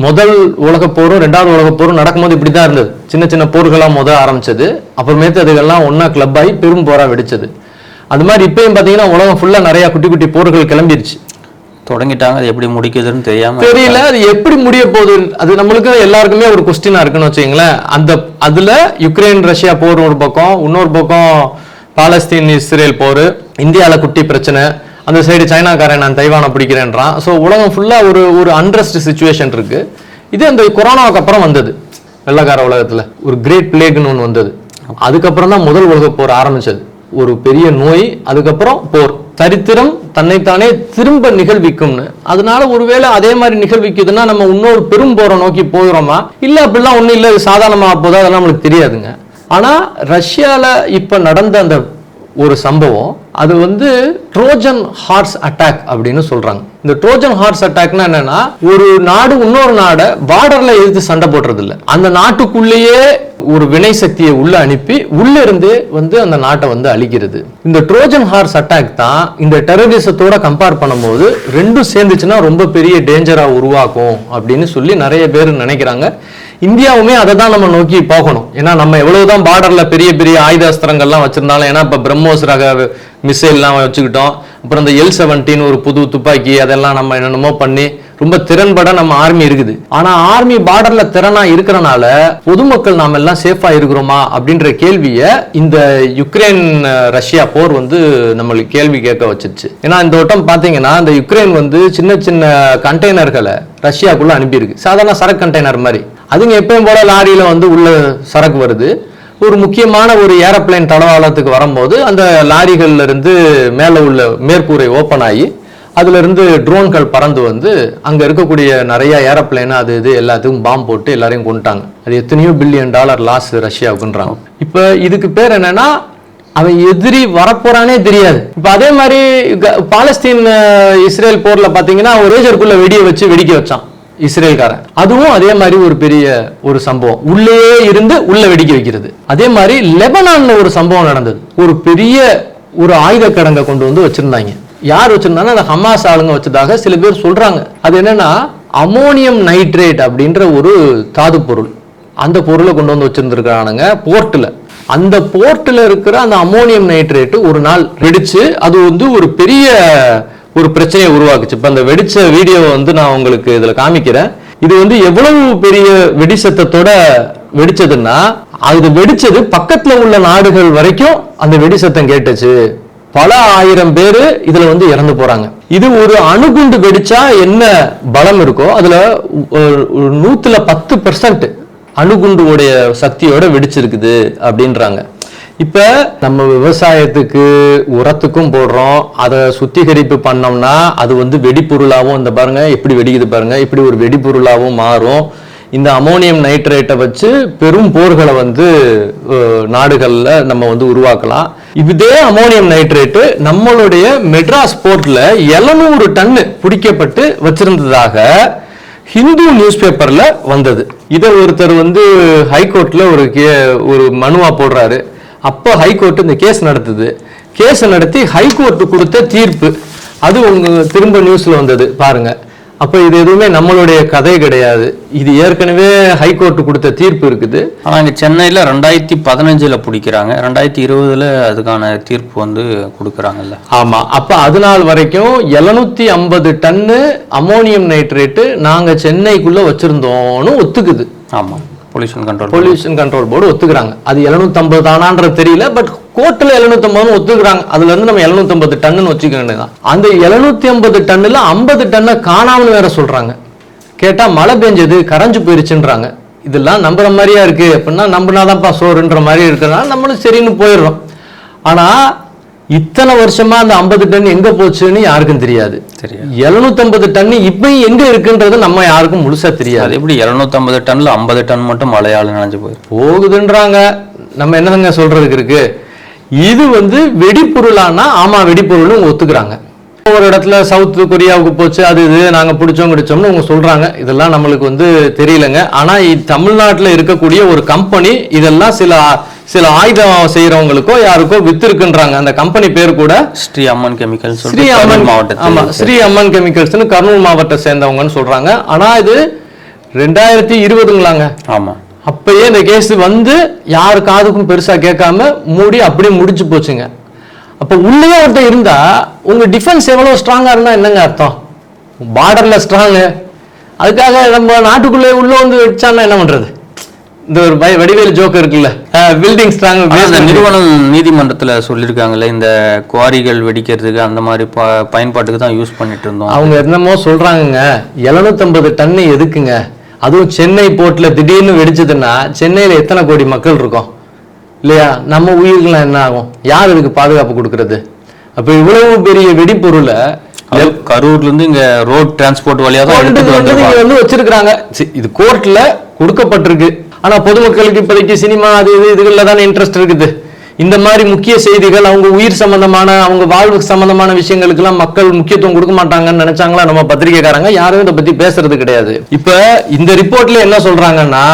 முதல் உலகப் போரும் ரெண்டாவது உலகப் போரும் நடக்கும்போது இப்படி தான் இருந்தது. சின்ன சின்ன போர்களாக முதல் ஆரம்பிச்சது. அப்புறமேட்டு அதுக்கெல்லாம் ஒன்றா கிளப் ஆகி பெரும் போராக வெடிச்சது. அது மாதிரி இப்பயும் பார்த்தீங்கன்னா உலகம் ஃபுல்லாக நிறையா குட்டி குட்டி போர்கள் கிளம்பிருச்சு. தொடங்கிட்டாங்க அது எப்படி முடிக்குதுன்னு தெரியாம தெரியல அது எப்படி முடிய போகுது? அது நம்மளுக்கு எல்லாருக்குமே ஒரு கொஸ்டினா இருக்குன்னு வச்சுங்களேன் அந்த அதுல யுக்ரைன் ரஷ்யா போர் ஒரு பக்கம் இன்னொரு பக்கம் பாலஸ்தீன் இஸ்ரேல் போர் இந்தியால குட்டி பிரச்சனை அந்த சைடு சைனாக்காரன் நான் தைவானை பிடிக்கிறேன்றான். ஸோ உலகம் ஃபுல்லா ஒரு ஒரு அன்ரெஸ்ட் சுச்சுவேஷன் இருக்கு. இது அந்த கொரோனாவுக்கு அப்புறம் வந்தது. வெள்ளக்கார உலகத்துல ஒரு கிரேட் பிளேக்னு ஒன்று வந்தது. அதுக்கப்புறம் தான் முதல் உலகப் போர் ஆரம்பிச்சது. ஒரு பெரிய நோய் அதுக்கப்புறம் போர். சரித்திரம் தன்னைத்தானே திரும்ப நிகழ்விக்கும்னு. அதனால ஒருவேளை அதே மாதிரி நிகழ்விக்குதுன்னா நம்ம இன்னொரு பெரும் போரை நோக்கி போகிறோமா இல்லை அப்படிலாம் ஒன்றும் இல்லை சாதாரணமாக சாதாரணமா அதெல்லாம் நம்மளுக்கு தெரியாதுங்க. ஆனா ரஷ்யால இப்ப நடந்த அந்த ஒரு சம்பவம் அது வந்து ட்ரோஜன் ஹார்ஸ் அட்டாக் அப்படின்னு சொல்றாங்க. இந்த ட்ரோஜன் ஹார்ஸ் அட்டாக்னா என்னன்னா ஒரு நாடு இன்னொரு நாடை பார்டர்ல எதிர்த்து சண்டை போடுறது இல்லை அந்த நாட்டுக்குள்ளேயே ஒரு வினை சக்தியை உள்ள அனுப்பி உள்ள இருந்து வந்து அந்த நாட்டை வந்து அழிக்கிறது. இந்த ட்ரோஜன் ஹார்ஸ் அட்டாக் தான் இந்த டெரரிசத்தோட கம்பேர் பண்ணும்போது ரெண்டும் சேர்ந்துச்சுன்னா ரொம்ப பெரிய டேஞ்சரா உருவாக்கும் அப்படின்னு சொல்லி நிறைய பேர் நினைக்கிறாங்க. இந்தியாவுமே அதை தான் நம்ம நோக்கி போகணும் ஏன்னா நம்ம எவ்வளவுதான் பார்டர்ல பெரிய பெரிய ஆயுத அஸ்திரங்கள்லாம் வச்சிருந்தாலும் ஏன்னா இப்ப பிரம்மோஸ் ரக மிசைல்லாம் வச்சுக்கிட்டோம். அப்புறம் இந்த எல் செவன்டீன் ஒரு புது துப்பாக்கி அதெல்லாம் நம்ம என்னென்னமோ பண்ணி ரொம்ப திறன்பட நம்ம ஆர்மி இருக்குது. ஆனா ஆர்மி பார்டர்ல திறனா இருக்கிறனால பொதுமக்கள் நாம எல்லாம் சேஃபா இருக்கிறோமா அப்படின்ற கேள்வியை இந்த யுக்ரைன் ரஷ்யா போர் வந்து நம்மளுக்கு கேள்வி கேட்க வச்சிருச்சு. ஏன்னா இந்த வட்டம் பாத்தீங்கன்னா இந்த யுக்ரைன் வந்து சின்ன சின்ன கண்டெய்னர்களை ரஷ்யாக்குள்ள அனுப்பியிருக்கு. சாதாரண சரக்கு கண்டெய்னர் மாதிரி. அதுங்க எப்பயும் போல லாரியில வந்து உள்ள சரக்கு வருது. ஒரு முக்கியமான ஒரு ஏரோப்ளேன் தளவாளத்துக்கு வரும்போது அந்த லாரிகள்ல இருந்து மேலே உள்ள மேற்கூரை ஓப்பன் ஆகி அதுல இருந்து ட்ரோன்கள் பறந்து வந்து அங்க இருக்கக்கூடிய நிறைய ஏரோப்ளேன் அது இது எல்லாத்துக்கும் பாம்பு போட்டு எல்லாரையும் கொண்டுட்டாங்க அது எத்தனையோ பில்லியன் டாலர் லாஸ் ரஷ்யாவுக்குன்றாங்க. இப்போ இதுக்கு பேர் என்னன்னா அவன் எதிரி வரப்போறானே தெரியாது. இப்போ அதே மாதிரி க- பாலஸ்தீன் இஸ்ரேல் போர்ல பாத்தீங்கன்னா ஒரு ரேஜருக்குள்ள வெடியை வச்சு வெடிக்க வச்சான். இஸ்ரேல்காரன். அதுவும் அதே மாதிரி ஒரு பெரிய ஒரு சம்பவம். உள்ளே இருந்து உள்ள வெடிக்க வைக்கிறது. அதே மாதிரி லெபனான்ல ஒரு சம்பவம் நடந்தது. ஒரு பெரிய ஒரு ஆயுத கடங்க கொண்டு வந்து வச்சிருந்தாங்க. யார் வச்சிருந்தாங்க அந்த ஹமாஸ் ஆளுங்க வச்சதாக சில பேர் சொல்றாங்க. அது என்னன்னா அமோனியம் நைட்ரேட் அப்படின்ற ஒரு தாது பொருள். அந்த பொருளை கொண்டு வந்து வச்சிருந்துருக்கானுங்க போர்ட்டில் அந்த போர்ட்டில் இருக்கிற அந்த அமோனியம் நைட்ரேட்டு ஒரு நாள் வெடிச்சு அது வந்து ஒரு பெரிய ஒரு பிரச்சனையை உருவாக்குச்சு. இப்போ அந்த வெடிச்ச வீடியோவை வந்து நான் உங்களுக்கு இதில் காமிக்கிறேன். இது வந்து எவ்வளவு பெரிய வெடி சத்தத்தோட வெடிச்சதுன்னா அது வெடிச்சது பக்கத்துல உள்ள நாடுகள் வரைக்கும் அந்த வெடி சத்தம் கேட்டுச்சு. பல ஆயிரம் பேர் இதுல வந்து இறந்து போறாங்க. இது ஒரு அணுகுண்டு வெடிச்சா என்ன பலம் இருக்கோ அதுல ஒரு- பத்து நூத்துல பத்து பெர்சன்ட் அணுகுண்டுடைய சக்தியோட வெடிச்சிருக்குது அப்படின்றாங்க. இப்போ நம்ம விவசாயத்துக்கு உரத்துக்கும் போடுறோம். அதை சுத்திகரிப்பு பண்ணோம்னா அது வந்து வெடிப்பொருளாகவும் இந்த பாருங்க எப்படி வெடிக்குது பாருங்க இப்படி ஒரு வெடிப்பொருளாகவும் மாறும். இந்த அமோனியம் நைட்ரேட்டை வச்சு பெரும் போர்களை வந்து நாடுகளில் நம்ம வந்து உருவாக்கலாம். இதே அமோனியம் நைட்ரேட்டு நம்மளுடைய மெட்ராஸ் போர்ட்டில் எழுநூறு டன்னு பிடிக்கப்பட்டு வச்சிருந்ததாக ஹிந்து நியூஸ் பேப்பரில் வந்தது. இதை ஒருத்தர் வந்து ஹைகோர்ட்டில் ஒரு கே ஒரு மனுவாக போடுறாரு. அப்போ ஹைகோர்ட் இந்த கேஸ் நடத்துது கேஸ் நடத்தி ஹைகோர்ட் கொடுத்த தீர்ப்பு. அது உங்க திரும்ப நியூஸ்ல வந்தது பாருங்க. அப்போ இது எதுவுமே நம்மளுடைய கதை கிடையாது. இது ஏற்கனவே ஹைகோர்ட் கொடுத்த தீர்ப்பு இருக்குது. ஆனா இங்க சென்னையில ரெண்டாயிரத்தி பதினஞ்சுல பிடிக்கிறாங்க. ரெண்டாயிரத்தி இருபதுல அதுக்கான தீர்ப்பு வந்து கொடுக்குறாங்கல்ல. ஆமா. அப்ப அது நாள் வரைக்கும் 750 ஐம்பது டன்னு அமோனியம் நைட்ரேட்டு நாங்க சென்னைக்குள்ள வச்சிருந்தோம்னு ஒத்துக்குது. ஆமா. Pollution control pollution control board ஒத்துக்கிறாங்க. அது 750 தானான்றது தெரியல பட் கோர்ட்டில் எழுநூத்தம்பதுன்னு ஒத்துக்கிறாங்க. அதுல இருந்து நம்ம 750 டன்னு வச்சுக்கணுங்க அந்த எழுநூத்தி ஐம்பது டன்னுல 50 டன்னை காணாமல் வேற சொல்றாங்க. கேட்டா மழை பெஞ்சது கரைஞ்சு போயிருச்சுன்றாங்க. இதெல்லாம் நம்புற மாதிரியா இருக்கு? அப்படின்னா நம்பினாதான்ப்பா சோறுன்ற மாதிரி இருக்கிறதுனால நம்மளும் சரின்னு போயிடுறோம். ஆனால் இத்தனை வருஷமா அந்த 50 டன் எங்க போச்சுன்னு யாருக்கும் தெரியாது. 750 டன் இப்பயும் எங்க இருக்குன்றது நம்ம யாருக்கும் முழுசா தெரியாது. எப்படி 750 டன்ல 50 டன் மட்டும் மழையால நனைஞ்சு போயிருக்கு போகுதுன்றாங்க. நம்ம என்னதுங்க சொல்றதுக்கு இருக்கு? இது வந்து வெடிப்பொருளானா ஆமா வெடிப்பொருள்னு ஒத்துக்கிறாங்க. ஒரு இடத்துல சவுத் கொரியாவுக்கு போச்சு அது இது நாங்க பிடிச்சோம் கிடைச்சோம்னு அவங்க சொல்றாங்க. இதெல்லாம் நம்மளுக்கு வந்து தெரியலங்க. ஆனா இ- தமிழ்நாட்டுல இருக்கக்கூடிய ஒரு கம்பெனி இதெல்லாம் சில சில ஆயுதம் செய்யறவங்களுக்கோ யாருக்கோ வித்திருக்குன்றாங்க. அந்த கம்பெனி பேர் கூட ஸ்ரீ அம்மன் கெமிக்கல் ஸ்ரீ அம்மன் ஆமா மாவட்டத்தில் ஸ்ரீ அம்மன் கெமிக்கல்ஸ்னு கர்னூல் மாவட்டத்தை சேர்ந்தவங்கன்னு சொல்றாங்க. ஆனா இது ரெண்டாயிரத்தி இருபதுங்களாங்க. ஆமா. அப்பயே இந்த கேஸ் வந்து யார் காதுக்கும் பெருசா கேட்காம மூடி அப்படியே முடிச்சு போச்சுங்க. அப்ப உள்ளே ஒருத்தன் இருந்தா உங்க டிஃபென்ஸ் எவ்வளவு ஸ்ட்ராங்கா இருந்தா என்னங்க அர்த்தம்? பார்டர்ல ஸ்ட்ராங் அதுக்காக நம்ம நாட்டுக்குள்ளே உள்ள வந்து வச்சான்னா என்ன பண்றது? இந்த ஒரு வடிவேல் ஜோக் இருக்குல்ல? பில்டிங் ஸ்ட்ராங் நிறுவனம் நீதிமன்றத்துல சொல்லியிருக்காங்கல்ல இந்த குவாரிகள் வெடிக்கிறதுக்கு அந்த மாதிரி பயன்பாட்டுக்கு தான் யூஸ் பண்ணிட்டு இருந்தோம். அவங்க என்னமோ சொல்றாங்கங்க 750 டன்னு எதுக்குங்க? அதுவும் சென்னை போர்ட்ல திடீர்னு வெடிச்சதுன்னா சென்னையில எத்தனை கோடி மக்கள் இருக்கோம்? இல்லையா? நம்ம உயிர்கள்லாம் என்ன ஆகும்? யார் இதுக்கு பாதுகாப்பு கொடுக்கறது? அப்ப இவ்வளவு பெரிய வெடிப்பொருளை கரூர்ல இருந்து இங்க ரோட் டிரான்ஸ்போர்ட் வழியா தான் வந்து வச்சிருக்காங்க இது கோர்ட்ல கொடுக்கப்பட்டிருக்கு. ஆனால் பொதுமக்களுக்கு இப்போதைக்கு சினிமா அது இது இதுகளில் தானே இன்ட்ரெஸ்ட் இருக்குது. இந்த மாதிரி முக்கிய செய்திகள் அவங்க உயிர் சம்பந்தமான அவங்க வாழ்வு சம்பந்தமான விஷயங்களுக்கெல்லாம் மக்கள் முக்கியத்துவம் கொடுக்க மாட்டாங்கன்னு நினைச்சாங்களா நம்ம பத்திரிகைக்காரங்க? யாரும் இதை பத்தி பேசுறது கிடையாது. இப்ப இந்த ரிப்போர்ட்ல என்ன சொல்றாங்கன்னா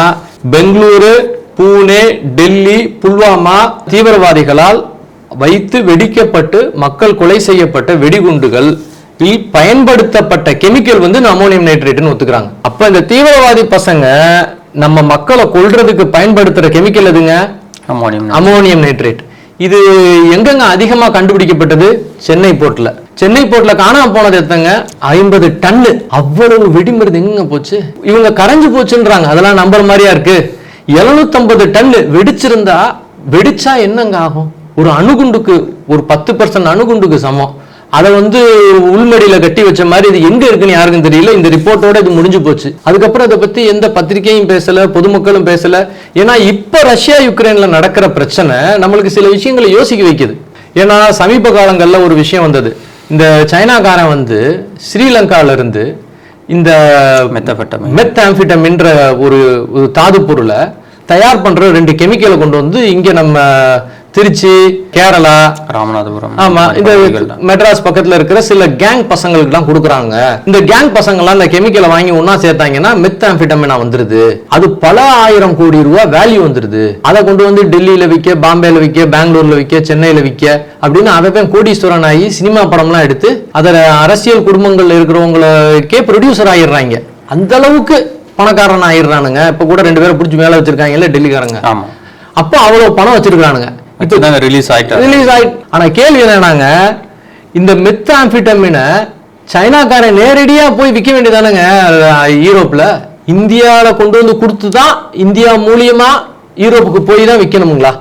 பெங்களூரு பூனே டெல்லி புல்வாமா தீவிரவாதிகளால் வைத்து வெடிக்கப்பட்டு மக்கள் கொலை செய்யப்பட்ட வெடிகுண்டுகள் பயன்படுத்தப்பட்ட கெமிக்கல் வந்து அமோனியம் நைட்ரேட்னு ஒத்துக்கிறாங்க. அப்ப இந்த தீவிரவாதி பசங்க நம்ம மக்களை கொல்றதுக்கு பயன்படுத்துற கெமிக்கல் எதுங்க? Ammonium ammonium nitrate. இது எங்கெங்க அதிகமா கண்டுபிடிக்கப்பட்டது? சென்னை போர்ட்ல. சென்னை போர்ட்ல காணாம போனது எத்தங்க ஐம்பது டன்னு. அவ்வளவு வெடிமருந்து எங்க போச்சு? இவங்க கரைஞ்சு போச்சுன்றாங்க. அதெல்லாம் நம்புற மாதிரியா இருக்கு. 750 டன்னு வெடிச்சிருந்தா வெடிச்சா என்னங்க ஆகும்? ஒரு அணுகுண்டுக்கு ஒரு பத்து பர்சன்ட் அணுகுண்டுக்கு சமம். அதை வந்து உள்மடியில கட்டி வச்ச மாதிரி இது எங்க இருக்குன்னு யாருக்கும் தெரியல. இந்த ரிப்போர்ட்டோட இது முடிஞ்சு போச்சு. அதுக்கப்புறம் அதை பத்தி எந்த பத்திரிகையும் பேசல பொதுமக்களும் பேசல. ஏன்னா இப்ப ரஷ்யா யுக்ரைன்ல நடக்கிற பிரச்சனை நம்மளுக்கு சில விஷயங்களை யோசிக்க வைக்குது. ஏன்னா சமீப காலங்கள்ல ஒரு விஷயம் வந்தது. இந்த சைனாக்காரன் வந்து ஸ்ரீலங்கால இருந்து இந்த மெத்தபெட்டமைன். மெத் ஆம்பிட்டமின்ற ஒரு ஒரு தாது பொருளை தயார் பண்ற ரெண்டு கெமிக்கலை கொண்டு வந்து இங்க நம்ம திருச்சி கேரளா ராமநாதபுரம் ஆமா இந்த. மெட்ராஸ் பக்கத்துல இருக்கிற சில கேங் பசங்களுக்கு எல்லாம் கொடுக்குறாங்க. இந்த கேங் பசங்க எல்லாம் இந்த கெமிக்கலை வாங்கி ஒண்ணா சேர்த்தாங்கன்னா மெத் ஆம்பிட்டமினா வந்துருது. அது பல ஆயிரம் கோடி ரூபாய் வேல்யூ வந்துருது. அதை கொண்டு வந்து டெல்லியில விற்க பாம்பேல விற்க பெங்களூர்ல விற்க சென்னையில விற்க அப்படின்னு அவன் கோடீஸ்வரன் ஆகி சினிமா படம்லாம் எடுத்து அதில் அரசியல் குடும்பங்கள்ல இருக்கிறவங்களுக்கே ப்ரொடியூசர் ஆயிடுறாங்க. அந்த அளவுக்கு பணக்காரன் ஆயிடுறானுங்க. இப்ப கூட ரெண்டு பேரை பிடிச்சி மேல வச்சிருக்காங்கல்ல டெல்லிக்காரங்க. ஆமா. அப்போ அவ்வளவு பணம் வச்சிருக்கானுங்க இப்போதாங்க ரிலீஸ் ஆயிட்டாரு ரிலீஸ் ஆயிட்டு ஆனா கேள்வி என்னன்னாங்க இந்த மெத்தாம்பிட்டமினை சைனாக்காரன் நேரடியா போய் விற்க வேண்டியதானுங்க யூரோப்ல. இந்தியால கொண்டு வந்து கொடுத்து தான் இந்தியா மூலியமா யூரோப்புக்கு போய் தான் விற்கணுங்களா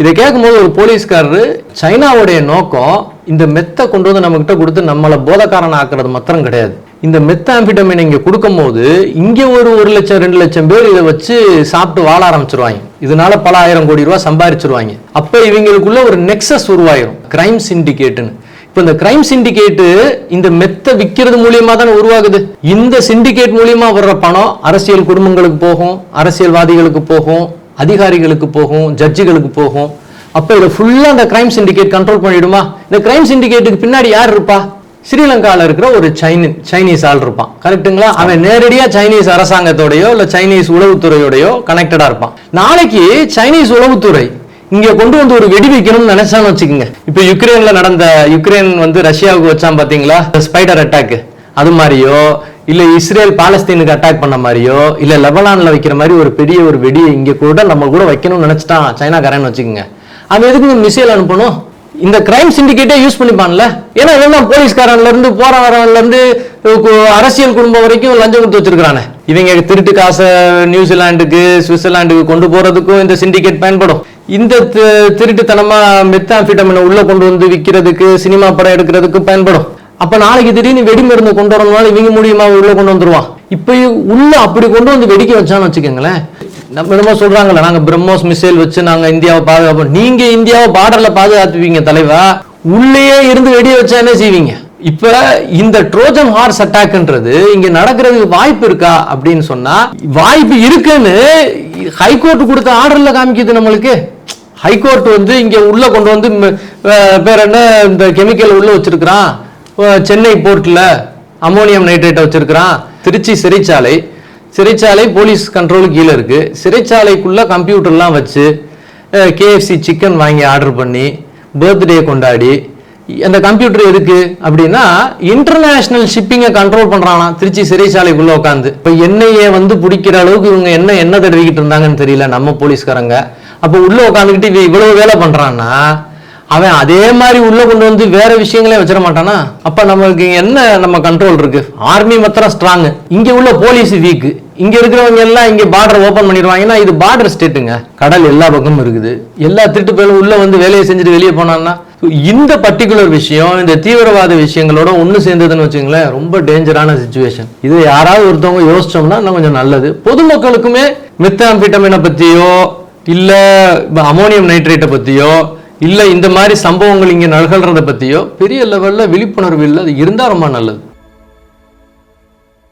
இதை கேட்கும்போது ஒரு போலீஸ்காரரு சைனாவுடைய நோக்கம் இந்த மெத்தை கொண்டு வந்து நம்ம கிட்ட கொடுத்து நம்மளை போதக்காரன் ஆக்குறது மாத்திரம் கிடையாது. இந்த மெத்தாம்பிட்டமின் இங்கே கொடுக்கும்போது இங்கே ஒரு ஒரு லட்சம் ரெண்டு லட்சம் பேர் இதை வச்சு சாப்பிட்டு வாழ ஆரம்பிச்சிருவாங்க. இதனால பல ஆயிரம் கோடி ரூபாய் சம்பாரிச்சிருவாங்க. அப்போ இவங்களுக்குள்ள ஒரு நெக்ஸஸ் உருவாயிரும் கிரைம் சிண்டிகேட்டுன்னு இப்போ இந்த கிரைம் சிண்டிகேட்டு இந்த மெத்த விற்கிறது மூலியமா தானே உருவாகுது. இந்த சிண்டிகேட் மூலியமா வர்ற பணம் அரசியல் குடும்பங்களுக்கு போகும் அரசியல்வாதிகளுக்கு போகும் அதிகாரிகளுக்கு போகும் ஜட்ஜுகளுக்கு போகும். அப்போ இதை ஃபுல்லாக அந்த கிரைம் சிண்டிகேட் கண்ட்ரோல் பண்ணிடுமா? இந்த கிரைம் சிண்டிகேட்டுக்கு பின்னாடி யார் இருப்பா? ஸ்ரீலங்காவில் இருக்கிற ஒரு சைனி சைனீஸ் ஆள் இருப்பான். கரெக்ட்டுங்களா? அவன் நேரடியாக சைனீஸ் அரசாங்கத்தோடையோ இல்லை சைனீஸ் உளவுத்துறையோடையோ கனெக்டடாக இருப்பான். நாளைக்கு சைனீஸ் உளவுத்துறை இங்கே கொண்டு வந்து ஒரு வெடி வைக்கணும்னு நினைச்சான்னு வச்சுக்கோங்க. இப்போ யுக்ரைனில் நடந்த யுக்ரைன் வந்து ரஷ்யாவுக்கு வச்சான் பார்த்தீங்களா ஸ்பைடர் அட்டாக் அது மாதிரியோ இல்ல இஸ்ரேல் பாலஸ்தீனுக்கு அட்டாக் பண்ண மாதிரியோ இல்ல லெபனான்ல வைக்கிற மாதிரி ஒரு பெரிய ஒரு வெடியை இங்க கூட நம்ம கூட வைக்கணும்னு நினைச்சிட்டான் சைனாக்காரன் வச்சுக்கோங்க. அவன் எதுக்கு மிசைல் அனுப்பணும்? இந்த கிரைம் சிண்டிகேட்டே யூஸ் பண்ணிப்பான்ல? ஏன்னா இவன் போலீஸ்காரன்ல இருந்து போற இருந்து அரசியல் குடும்பம் வரைக்கும் லஞ்சம் கொடுத்து வச்சிருக்கானே இவங்க திருட்டு காசை நியூசிலாண்டுக்கு சுவிட்சர்லாண்டுக்கு கொண்டு போறதுக்கும் இந்த சிண்டிகேட் பயன்படும். இந்த திருட்டுத்தனமா மெத்தாம்பிட்டமினை உள்ள கொண்டு வந்து விற்கிறதுக்கு சினிமா படம் எடுக்கிறதுக்கு பயன்படும். அப்ப நாளைக்கு திடீர்னு வெடி மருந்து கொண்டு வரணும்னாலும் இவங்க மூலியமா உள்ள கொண்டு வந்துருவான். இப்ப உள்ள அப்படி கொண்டு வந்து வெடிக்க வச்சான்னு வச்சுக்கோங்களேன் நம்ம என்னமோ சொல்றாங்கல்ல நாங்க பிரம்மோஸ் மிசைல் வச்சு நாங்க இந்தியாவை பாதுகாப்போம். நீங்க இந்தியாவை பார்டர்ல பாதுகாத்துவீங்க தலைவா. உள்ளேயே இருந்து வெடி வச்சா என்ன செய்வீங்க? இப்ப இந்த ட்ரோஜன் ஹார்ஸ் அட்டாக்ன்றது இங்க நடக்கிறதுக்கு வாய்ப்பு இருக்கா அப்படின்னு சொன்னா வாய்ப்பு இருக்குன்னு ஹைகோர்ட் கொடுத்த ஆர்டர்ல காமிக்குது நம்மளுக்கு. ஹைகோர்ட் வந்து இங்க உள்ள கொண்டு வந்து பேர் என்ன இந்த கெமிக்கல் உள்ள வச்சிருக்கிறான். சென்னை போர்ட்ல அமோனியம் நைட்ரேட்டை வச்சிருக்கிறான். திருச்சி சிறைச்சாலை. சிறைச்சாலை போலீஸ் கண்ட்ரோல் கீழே இருக்கு. சிறைச்சாலைக்குள்ள கம்ப்யூட்டர்லாம் வச்சு கேஎஃப்சி சிக்கன் வாங்கி ஆர்டர் பண்ணி பர்த்டே கொண்டாடி அந்த கம்ப்யூட்டர் எதுக்கு? அப்படின்னா இன்டர்நேஷனல் ஷிப்பிங்கை கண்ட்ரோல் பண்ணுறானா திருச்சி சிறைச்சாலைக்குள்ளே உட்காந்து இப்போ எண்ணெயை வந்து பிடிக்கிற அளவுக்கு இவங்க என்ன என்ன தடவிக்கிட்டு இருந்தாங்கன்னு தெரியல நம்ம போலீஸ்காரங்க. அப்போ உள்ளே உட்காந்துக்கிட்டு இவன் இவ்வளவு வேலை பண்ணுறான்னா அவன் அதே மாதிரி உள்ள கொண்டு வந்து வேற விஷயங்களே வச்சிட மாட்டானா? அப்ப நமக்கு என்ன நம்ம கண்ட்ரோல் இருக்கு? ஆர்மி மாத்திரம் ஸ்ட்ராங் இங்க உள்ள போலீஸ் வீக் இங்க இருக்கிறவங்க எல்லாம் இங்க பார்டர் ஓபன் பண்ணிடுவாங்கன்னா இது பார்டர் ஸ்டேட்டுங்க கடல் எல்லா பக்கமும் இருக்குது. எல்லா திருட்டு பேரும் உள்ள வந்து வேலையை செஞ்சுட்டு வெளியே போனான்னா இந்த பர்டிகுலர் விஷயம் இந்த தீவிரவாத விஷயங்களோட ஒன்று சேர்ந்ததுன்னு வச்சுங்களேன் ரொம்ப டேஞ்சரான சுச்சுவேஷன் இது யாராவது ஒருத்தவங்க யோசிச்சோம்னா இன்னும் கொஞ்சம் நல்லது. பொதுமக்களுக்குமே மெத்தாம்பிட்டமினை பத்தியோ இல்ல அமோனியம் நைட்ரேட்டை பத்தியோ இல்லை இந்த மாதிரி சம்பவங்கள் இங்கே நிகழ்றத பற்றியோ பெரிய லெவலில் விழிப்புணர்வு இல்லை அது இருந்தால் ரொம்ப நல்லது.